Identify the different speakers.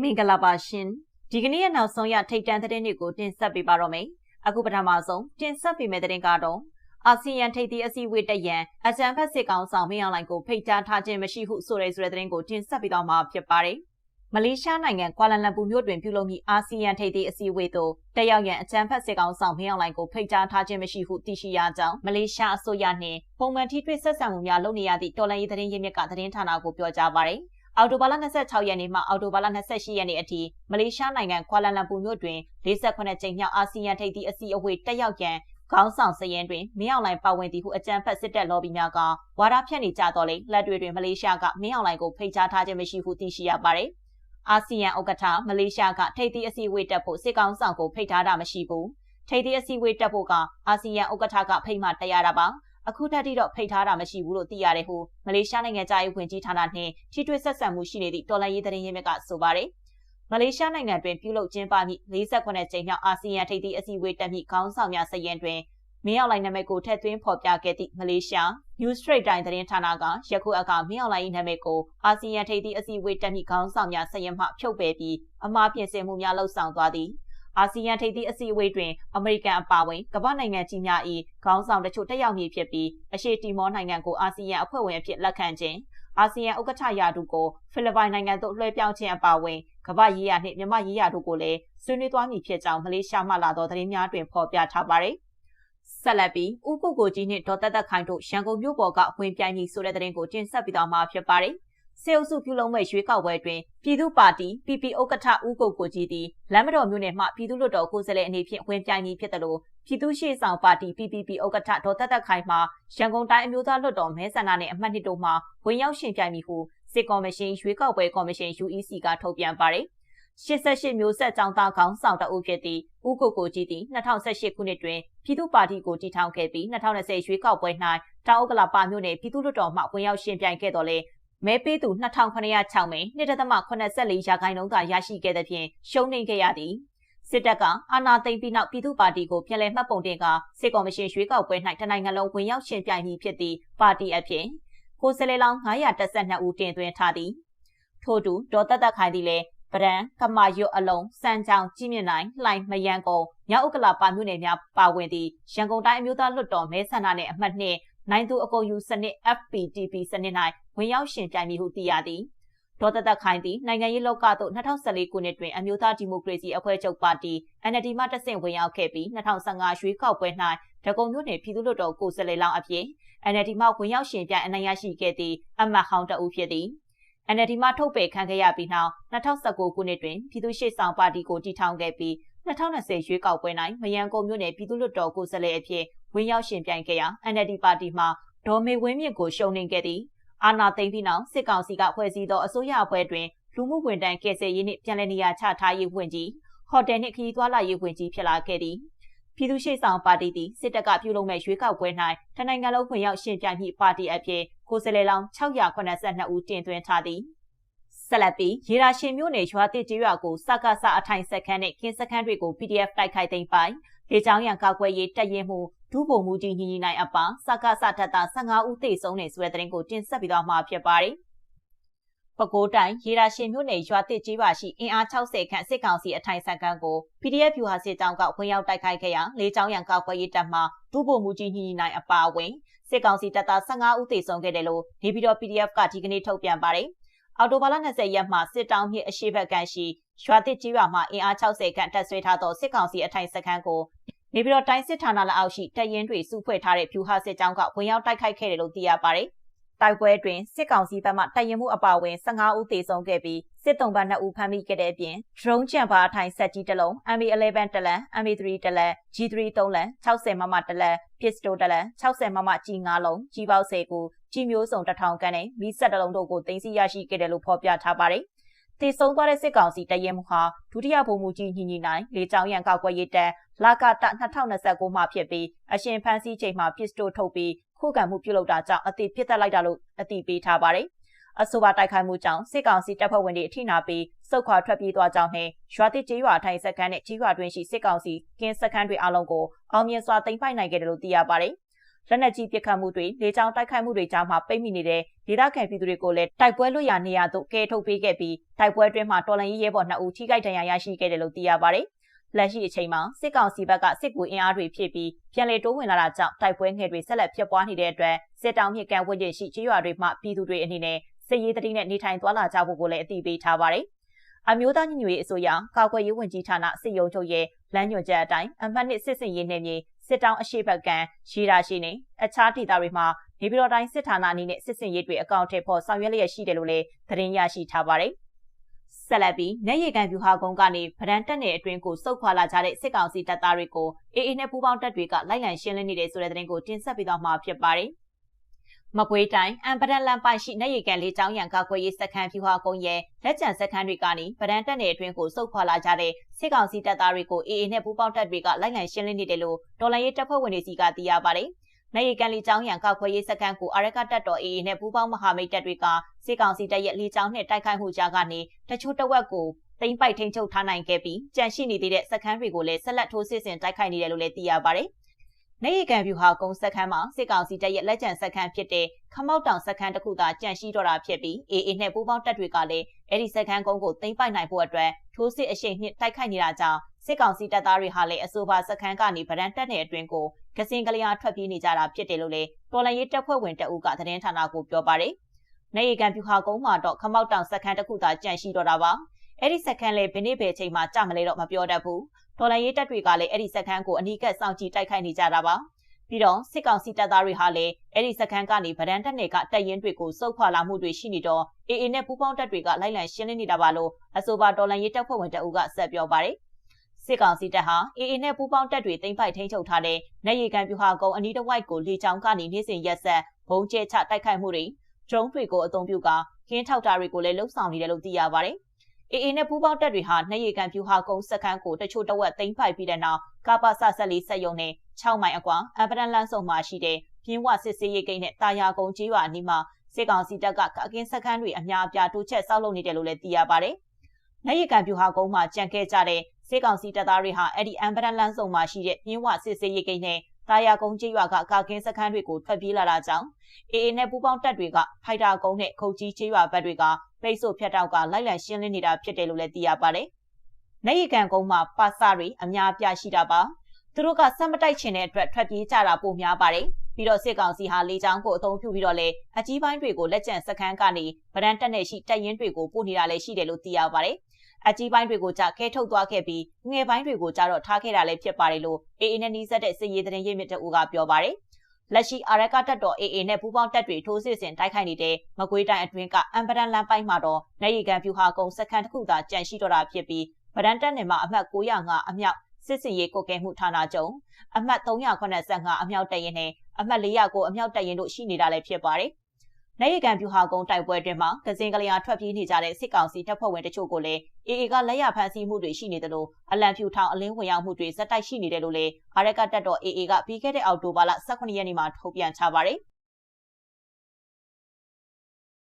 Speaker 1: မင်္ဂလာပါရှင်ဒီကနေ့ရဲ့နောက်ဆုံးရထိတ်တန့်သတင်းတွေကိုတင်ဆက်ပေးပါတော့မယ်အခုပထမဆုံးတင်ဆက်ပေးမယ့်သတင်းကတော့အာဆီယံထိပ်သီးအစည်းအဝေးတက်ရန်အကြံဖက်စစ်ကောင်ဆောင်မင်းအောင်လှိုင်ကိုဖိတ်ကြားထားခြင်းမရှိဟုဆိုရဲဆိုတဲ့သတင်းကိုတင်ဆက်ပေးတော့မှာဖြစ်ပါတယ် မလေးရှားနိုင်ငံကွာလာလမ်ပူမြို့တွင်ပြုလုပ်မည့်အာဆီယံထိပ်သီးအစည်းအဝေးသို့တက်ရောက်ရန်အကြံဖက်စစ်ကောင်ဆောင်မင်းအောင်လှိုင်ကိုဖိတ်ကြားထားခြင်းမရှိဟုသိရှိရကြောင်းမလေးရှားအစိုးရနှင့်ပုံမှန်ထိတွေ့ဆက်ဆံမှုများလုပ်နေရသည့်တော်လှန်ရေးသတင်းရင်းမြစ်ကသတင်းဌာနကိုပြောကြားပါရယ်အော်တိုဘာလ26ရက်နေ့မှအော်တိုဘာလ28ရက်နေ့အထိမလေးရှားနိုင်ငံကွာလာလမ်ပူမြို့တွင်48ကြိမ်မြောက်အာဆီယံထိပ်သီးအစည်းအဝေးတက်ရောက်ရန်ခေါင်းဆောင်စရင်တွင်မင်းအောင်လှိုင်ပါဝင်သည်ဟုအကြံဖက်စစ်တပ်လော်ဘီများကဝါဒဖြန့်နေကြတော့လေလက်တွေတွင်မလေးရှားကမင်းအောင်လှိုင်ကိုဖိတ်ကြားထားခြင်းမရှိဟုသိရှိရပါသည် အာဆီယံဥက္ကဋ္ဌမလေးရှားကထိပ်သီးအစည်းအဝေးတက်ဖို့စစ်ကောင်ဆောင်ကိုဖိတ်ထားတာမရှိဘူးထိပ်သီးအစည်းအဝေးတက်ဖို့ကအာဆီယံဥက္ကဋ္ဌကဖိတ်မှတက်ရတာပါအခုထက်ထိတော့ဖိတ်ထားတာမရှိဘူးလို့သိရတယ်ဟုမလေးရှားနိုင်ငံသားရေးဝန်ကြီးဌာနနှင့်ထိတွေ့ဆက်ဆံမှုရှိနေသည့်တော်လှန်ရေးသတင်းရင်းမြစ်ကဆိုပါတယ်မလေးရှားနိုင်ငံတွင်ပြုလုပ်ကျင်းပမည့်48ကြိမ်မြောက်အာဆီယံထိပ်သီးအစည်းအဝေးတက်မည့်ခေါင်းဆောင်များစရင်တွင် မင်းအောင်လှိုင်နာမည်ကိုထည့်သွင်းဖော်ပြခဲ့သည့်မလေးရှား News Straight Time သတင်းဌာနကယခုအခါမင်းအောင်လှိုင်၏နာမည်ကိုအာဆီယံထိပ်သီးအစည်းအဝေးတက်မည့်ခေါင်းဆောင်များစရင်မှဖြုတ်ပယ်ပြီးအမှားပြင်ဆင်မှုများလှုပ်ဆောင်သွားသည်အာဆီယံထိပ်သီးအစည်းအဝေးတွင်အမေရိကန်အပါအဝင်ကမ္ဘာနိုင်ငံကြီးများ၏ခေါင်းဆောင်တချို့တက်ရောက်မည်ဖြစ်ပြီးအရှေ့တီမောနိုင်ငံကိုအာဆီယံအဖွဲ့ဝင်အဖြစ်လက်ခံခြင်းအာဆီယံဥက္ကဋ္ဌရာထူးကိုဖိလစ်ပိုင်နိုင်ငံသို့လွှဲပြောင်းခြင်းအပါအဝင်ကမ္ဘာရေးရာနှင့်မြန်မာရေးရာတို့ကိုလည်းဆွေးနွေးသွားမည်ဖြစ်ကြောင်းမလေးရှားမှလာသောသတင်းများတွင်ဖော်ပြထားပါသည် ဆက်လက်ပြီးဥပုဂ္ဂိုလ်ကြီးနှင့်ဒေါ်သက်သက်ခိုင်တို့ရန်ကုန်မြို့ပေါ်ကဝင်ပြိုင်မည်ဆိုတဲ့သတင်းကိုတင်ဆက်ပေးသွားမှာဖြစ်ပါတယ်။စေအုပ်စုပြုလုပ်မဲ့ရွေးကောက်ပွဲတွင်ပြည်သူ့ပါတီ PP ဥက္ကဋ္ဌဦးကိုကိုကြီးသည်လမ်းမတော်မြို့နယ်မှပြည်သူ့လွှတ်တော်ကိုယ်စားလှယ်အနေဖြင့်ဝင်ပြိုင်မည်ဖြစ်တယ်လို့ပြည်သူ့ရှေ့ဆောင်ပါတီ PPP ဥက္ကဋ္ဌဒေါ်သက်သက်ခိုင်မှရန်ကုန်တိုင်းအမျိုးသားလွှတ်တော်မဲဆန္ဒနယ်အမှတ်2တို့မှဝင်ရောက်ရှင်ပြိုင်မည်ဟုစစ်ကော်မရှင်ရွေးကောက်ပွဲကော်မရှင် UEC ကထုတ်ပြန်ပါတယ် 88မျိုးဆက်ចောင်းသားခေါင်းဆောင်တအုပ်ဖြစ်သည့်ဦးကိုကိုကြီးသည်2018ခုနှစ်တွင်ပြည်သူ့ပါတီကိုတည်ထောင်ခဲ့ပြီး2020ရွေးကောက်ပွဲ၌တောင်ဥက္ကလာပါမြို့နယ်ပြည်သူ့လွှတ်တော်မှဝင်ရောက်ရှင်ပြိုင်ခဲ့တော်လဲမဲပေးသူ2906မဲ2.84ရာခိုင်နှုန်းသာရရှိခဲ့တဲ့ဖြင့်ရှုံးနိမ့်ခဲ့ရသည်စစ်တပ်ကအာဏာသိမ်းပြီးနောက်ပြည်သူ့ပါတီကိုပြန်လည်မှတ်ပုံတင်ကစစ်ကော်မရှင်ရွေးကောက်ပွဲ၌တနိုင်ငံလုံးဝင်ရောက်ရှင်ပြိုင်မည်ဖြစ်သည့်ပါတီအဖြစ်ကိုယ်စားလှယ်လောင်း912ဦးတင်သွင်းထားသည်ထို့တူဒေါ်သက်သက်ခိုင်သည်လည်း ပရန်ကမာရွတ်အလုံးစံချောင်းကြီးမြင့်နိုင်လှိုင်မယန်ကုံမြောက်ဥက္ကလာပါမြို့နယ်များပါဝင်သည့်ရန်ကုန်တိုင်းအမျိုးသားလွှတ်တော်မဲဆန္ဒနယ်အမှတ်2နိုင်သူအကုန်ယူစနစ် FPTP စနစ်၌ဝင်ရောက်ရှင်ပြိုင်မည်ဟုသိရသည်ဒေါ်တသက်ခိုင်သည်နိုင်ငံရေးလောကသို့2014ခုနှစ်တွင်အမျိုးသားဒီမိုကရေစီအဖွဲ့ချုပ်ပါတီ NLD မှတဆင့်ဝင်ရောက်ခဲ့ပြီး2015ရွေးကောက်ပွဲ၌ဒဂုံမြို့နယ်ပြည်သူ့လွှတ်တော်ကိုယ်စားလှယ်လောင်းအဖြစ် NLD မှဝင်ရောက်ရှင်ပြိုင်အနိုင်ရရှိခဲ့သည့်အမတ်ဟောင်းတဦးဖြစ်သည် NLD မှထုတ်ပယ်ခံခဲ့ရပြီးနောက်2019ခုနှစ်တွင်ပြည်သူ့ရှေ့ဆောင်ပါတီကိုတည်ထောင်ခဲ့ပြီး2020ရွေးကောက်ပွဲ၌မယန်ကုန်မြို့နယ်ပြည်သူ့လွှတ်တော်ကိုယ်စားလှယ်အဖြစ်ဝင်ရောက်ရှင်ပြိုင်ခဲ့ရာ NLD ပါတီမှဒေါ်မေဝင်းမြင့်ကိုရှုံးနိမ့်ခဲ့သည်အာနာသိမ့်ပြီးနောက်စစ်ကောင်စီကဖွဲ့စည်းသောအစိုးရအဖွဲ့တွင်လူမှုဝန်ထမ်းကယ်ဆယ်ရေးနှင့်ပြည်내နေရာချထားရေးဝန်ကြီးဟိုတယ်နှင့်ခရီးသွားလာရေးဝန်ကြီးဖြစ်လာခဲ့သည် ပြည်သူ့ရှေ့ဆောင်ပါတီသည်စစ်တပ်ကပြုလုပ်မဲ့ရွေးကောက်ပွဲ၌တနိုင်ငံလုံးဝင်ရောက်ရှင်ပြိုင်မည့်ပါတီအဖြစ်ကိုယ်စားလှယ်လောင်း682ဦးတင်သွင်းထားသည်ဆက်လက်ပြီးရေရာရှင်မြို့နယ်ရွာတစ်ကျေးရွာကိုစကားစအထိုင်စခန်းနဲ့ကင်းစခန်းတွေကို PDF တိုက်ခိုက်သိမ်းပိုင်လေကြောင်းရန်ကောက်ွယ်ရေးတက်ရင်မှုဒုဗိုလ်မှူးကြီးညီညီနိုင်အပါစကားစထက်တာ15ဦးသေဆုံးနေဆိုတဲ့သတင်းကိုတင်ဆက်ပြီးတော့မှာဖြစ်ပါတယ်။ ပဲခူးတိုင်းရေရာရှင်မြို့နယ်ရွာတစ်ကြီးပါရှိအင်အား60ခန့်စစ်ကောင်စီအထိုင်စခန်းကို PDF ဖြူဟာစစ်တောင်းကဝင်ရောက်တိုက်ခိုက်ခဲ့ရာလေကြောင်းရန်ကောက်ွယ်ရေးတပ်မှဒုဗိုလ်မှူးကြီးညီညီနိုင်အပါအဝင်စစ်ကောင်စီတပ်သား15ဦးသေဆုံးခဲ့တယ်လို့နေပြည်တော် PDF ကဒီကနေ့ထုတ်ပြန်ပါတယ်။အော်တိုဘာလ20ရက်မှာစစ်တောင်းမြစ်အရှိဘက်ကန်ရှိရွာတစ်ကြီးရွာမှာအင်အား60ခန့်တပ်ဆွဲထားသောစစ်ကောင်စီအထိုင်စခန်းကိုနေပြည်တော်တိုင်းစစ်ဌာနလက်အောက်ရှိတပ်ရင်းတွေစုဖွဲ့ထားတဲ့ဖြူဟာစစ်ကြောင်းကဝင်ရောက်တိုက်ခိုက်ခဲ့တယ်လို့သိရပါတယ်။ တိုက်ပွဲတွင်စစ်ကောင်စီဘက်မှတပ်ရင်းမှုအပါအဝင်15ဦးသေဆုံးခဲ့ပြီးစစ်တုံးပါ2ဦးဖမ်းမိခဲ့တဲ့အပြင် drone ချံပါအထိုင်ဆက်ကြီးတစ်လုံး MA11 တလန် MA3 တလန် G3 3လန်60မမတလန် pistol တလန်60မမကြီး9လုံးကြီးပေါက်10ခုကြီးမျိုးစုံ1000ခန်းနဲ့မီးဆက်တလုံးတို့ကိုတင်စီရရှိခဲ့တယ်လို့ဖော်ပြထားပါတယ်။တည်ဆုံသွားတဲ့စစ်ကောင်စီတရဲမှုဟာဒုတိယဗိုလ်မှူးကြီးညီညီနိုင်လေကြောင်းရန်ကောက်ွယ်ရေးတပ်လာကတ2029မှာဖြစ်ပြီးအရှင်ဖန်စီချိန်မှာပစ္စတိုထုတ်ပြီး ခုခံမှုပြုလုပ်တာကြောင့်အတိဖြစ်သက်လိုက်တာလို့အတိပေးထားပါတယ်။အဆိုပါတိုက်ခိုက်မှုကြောင့်စစ်ကောင်စီတပ်ဖွဲ့ဝင်တွေအထိနာပြီးစုခွာထွက်ပြေးသွားကြောင်းနဲ့ရွာတိကျေးရွာထိုင်စခန်းနဲ့ကြီးရွာတွင်ရှိစစ်ကောင်စီကင်းစခန်းတွေအလုံးကိုအောင်မြင်စွာသိမ်းပိုက်နိုင်ခဲ့တယ်လို့သိရပါတယ်။လက်နက်ကြီးပစ်ခတ်မှုတွေလေကြောင်းတိုက်ခိုက်မှုတွေကြားမှာပိတ်မိနေတဲ့ဒေသခံပြည်သူတွေကိုလည်းတိုက်ပွဲလွတ်ရာနေရာသို့ကဲထုတ်ပေးခဲ့ပြီးတိုက်ပွဲအတွင်းမှာတော်လှန်ရေးရဲဘော်2ဦးထိခိုက်ဒဏ်ရာရရှိခဲ့တယ်လို့သိရပါတယ်။ လက်ရှိအချိန်မှာစစ်ကောင်စီဘက်ကစစ်ကူအင်အားတွေဖြည့်ပြီးပြန်လည်တိုးဝင်လာတာကြောင့်တိုက်ပွဲငယ်တွေဆက်လက်ဖြစ်ပွားနေတဲ့အတွက်စစ်တောင်မြစ်ကန်ဝန်းကျင်ရှိကျေးရွာတွေမှပြည်သူတွေအနေနဲ့စစ်ရေးတတိနဲ့နေထိုင်သွားလာကြဖို့ကိုလည်းအသိပေးထားပါတယ်။အမျိုးသားညီညွတ်ရေးအစိုးရကာကွယ်ရေးဝန်ကြီးဌာနစစ်ရုံးချုပ်ရဲ့လမ်းညွှန်ချက်အတိုင်းအမှတ်နှစ်စစ်စင်ရေးနယ်မြေစစ်တောင်းအရှိဘက်ကန်ရှိရာရှိနေအခြားဒေသတွေမှာနေပြည်တော်တိုင်းစစ်ဌာနအနေနဲ့စစ်စင်ရေးတွေအကောင့်ထဲပေါ်ဆောင်ရွက်လျက်ရှိတယ်လို့လည်းသတင်းရရှိထားပါတယ်။ ဆက်လက်ပြီးနေရီကန်ဗျူဟာကုန်းကနေဗရန်တက်နယ်အတွင်းကိုစုတ်ခွာလာကြတဲ့စစ်ကောင်စီတပ်သားတွေကိုအေအေနဲ့ပူးပေါင်းတပ်တွေကလိုက်လံရှင်းလင်းနေတဲ့ဆိုတဲ့သတင်းကိုတင်ဆက်ပေးသွားမှာဖြစ်ပါတယ်။မကွေးတိုင်းအံပဒန်လန်ပိုင်ရှိနေရီကန်လေးချောင်းရံကာကွယ်ရေးစခန်းဖြူဟာကုန်းရဲ့လက်ကျန်စခန်းတွေကနေဗဒန်တက်နယ်အတွင်းကိုစုတ်ခွာလာကြတဲ့စစ်ကောင်စီတပ်သားတွေကိုအေအေနဲ့ပူးပေါင်းတပ်တွေကလိုက်လံရှင်းလင်းနေတယ်လို့တော်လိုင်းရေးတပ်ဖွဲ့ဝင်တွေစီကသိရပါတယ်။ နေရီကန်လေးချောင်းရံကာကွယ်ရေးစခန်းကိုအရကတပ်တော်အေအေနဲ့ပူးပေါင်းမဟာမိတ်တပ်တွေကစစ်ကောင်စီတပ်ရဲ့လေးချောင်းနဲ့တိုက်ခိုက်မှုကြားကနေတချို့တဝက်ကိုတိမ့်ပိုက်ထိန်ချုပ်ထားနိုင်ခဲ့ပြီးကြန့်ရှိနေသေးတဲ့စခန်းတွေကိုလည်းဆက်လက်ထိုးစစ်ဆင်တိုက်ခိုက်နေတယ်လို့လည်းသိရပါတယ်။နေရီကန်ဗျူဟာကုန်းစက်ခန်းမှာစစ်ကောင်စီတပ်ရဲ့လက်ကျန်စက်ခန်းဖြစ်တဲ့ခမောက်တောင်စက်ခန်းတစ်ခုသာကြန့်ရှိတော့တာဖြစ်ပြီး AA နဲ့ပူးပေါင်းတပ်တွေကလည်းအဲ့ဒီစက်ခန်းကုန်းကိုသိမ်းပိုက်နိုင်ဖို့အတွက်ထိုးစစ်အရှိန်မြင့်တိုက်ခိုက်နေတာကြောင့် စစ်ကောင်စီတပ်သားတွေဟာလည်းအဆိုပါစက်ခန်းကနေဗရန်တက်နယ်အတွင်းကိုကစင်ကလျာထွက်ပြေးနေကြတာဖြစ်တယ်လို့လည်းတော်လန်ရေးတပ်ဖွဲ့ဝင်တအုပ်ကသတင်းဌာနကိုပြောပါတယ်။နေရီကန်ဗျူဟာကုန်းမှာတော့ခမောက်တောင်စက်ခန်းတစ်ခုသာကြန့်ရှိတော့တာပါ။အဲ့ဒီစက်ခန်းလေဘယ်နေ့ဘယ်ချိန်မှကြမလဲတော့မပြောတတ်ဘူး။တော်လန်ရေးတပ်တွေကလည်းအဲ့ဒီစက်ခန်းကိုအနီးကပ်စောင့်ကြည့်တိုက်ခိုက်နေကြတာပါ။ပြီးတော့စစ်ကောင်စီတပ်သားတွေဟာလည်းအဲ့ဒီစခန်းကနေဗဒန်တက်နယ်ကတပ်ရင်းတွေကိုစုပ်ခွာလာမှုတွေရှိနေတော့အေအေနဲ့ပူးပေါင်းတပ်တွေကလိုက်လံရှင်းလင်းနေတာပါလို့အဆိုပါတော်လန်ရေးတပ်ဖွဲ့ဝင်တအုပ်ကဆက်ပြောပါတယ် စစ်ကောင်စီတပ်ဟာအေအေနဲ့ပူးပေါင်းတပ်တွေတင်ပိုက်ထိန်းချုပ်ထားတဲ့နေရီကန်ပြူဟာကုန်းအနီးတစ်ဝိုက်ကိုလေကြောင်းကနေနေ့စဉ်ရက်ဆက်ဘုံကျဲချတိုက်ခိုက်မှုတွေဒရုန်းတွေကိုအသုံးပြုကာခင်းထောက်တာတွေကိုလည်းလှုပ်ဆောင်နေတယ်လို့သိရပါတယ်။အေအေနဲ့ပူးပေါင်းတပ်တွေဟာနှရကန်ပြူဟာကုန်းစခန်းကိုတချို့တဝက်သိမ်းပိုက်ပြီးတဲ့နောက်ကာပါဆဆက်လေးဆက်ယုံနဲ့6မိုင်အကွာအပဒန်လန်းဆုံမှာရှိတဲ့ပြင်းဝစစ်စေးရိတ်ကိန်းနဲ့တာယာကုန်းကြီးရွာအနီးမှာစစ်ကောင်စီတပ်ကကကင်းစခန်းတွေအများအပြားတိုးချက်ဆောက်လုပ်နေတယ်လို့လည်းသိရပါတယ်။နှရကန်ပြူဟာကုန်းမှာကြံခဲ့ကြတဲ့ စစ်ကောင်စီတပ်သားတွေဟာအဲ့ဒီအမ်ပဒန်လန်းဆုံမှာရှိတဲ့ပြင်းဝစစ်စေးရိတ်ကိန်းနဲ့တာယာကုန်းကြီးရွာကကာကင်းစခန်းတွေကိုထွက်ပြေးလာတာကြောင့်အေအေနဲ့ပူးပေါင်းတပ်တွေကဖိုက်တာကုန်းနဲ့ခုတ်ကြီးကြီးရွာဘက်တွေကပိတ်ဆို့ဖြတ်တောက်ကလိုက်လံရှင်းလင်းနေတာဖြစ်တယ်လို့လည်းသိရပါတယ်။နေရီကန်ကုန်းမှာပါစာတွေအများပြရှိတာပါ။သူတို့ကစမ်းမတိုက်ချင်တဲ့အတွက်ထွက်ပြေးကြတာပိုများပါတယ်။ပြီးတော့စစ်ကောင်စီဟာလေကြောင်းကိုအသုံးပြုပြီးတော့လေအကြီးပိုင်းတွေကိုလက်ကျန်စခန်းကနေဗရန်တက်နဲ့ရှိတပ်ရင်းတွေကိုပို့နေတာလည်းရှိတယ်လို့သိရပါတယ်။ အကြီးပိုင်းတွေကိုကြခဲထုတ်သွားခဲ့ပြီးငယ်ပိုင်းတွေကိုကြတော့ထားခဲ့တာလည်းဖြစ်ပါတယ်လို့အေအေနဲ့နီးစပ်တဲ့စစ်ရေးသတင်းရင်းမြစ်တအူကပြောပါတယ်။လက်ရှိအာရကတပ်တော် AA နဲ့ပူးပေါင်းတပ်တွေထိုးစစ်ဆင်တိုက်ခိုက်နေတဲ့မကွေးတိုင်းအတွင်းကအမ်ပဒန်လမ်းပိုင်းမှာတော့နေရီကန်ဖြူဟာကုန်းစခန်းတစ်ခုသာကြန့်ရှိတော့တာဖြစ်ပြီးဗဒန်တပ်နယ်မှာအမှတ်905အမြောက်စစ်စင်ရေးကုတ်ကဲမှုဌာနချုပ်အမှတ်385အမြောက်တရင်နဲ့အမှတ်409အမြောက်တရင်တို့ရှိနေတာလည်းဖြစ်ပါတယ်။ နိုင်ရကန်ပြူဟာကုန်းတိုက်ပွဲတွင်မှာကစင်ကလျာထွက်ပြေးနေကြတဲ့စစ်ကောင်စီတပ်ဖွဲ့ဝင်တချို့ကိုလည်းအေအေကလက်ရဖမ်းဆီးမှုတွေရှိနေတယ်လို့အလံဖြူထောင်အလင်းဝင်ရောက်မှုတွေဇက်တိုက်ရှိနေတယ်လို့လည်းအာရကတပ်တော်အေအေကပြီးခဲ့တဲ့အောက်တိုဘာလ18ရက်နေ့မှာထုတ်ပြန်ချပါတယ်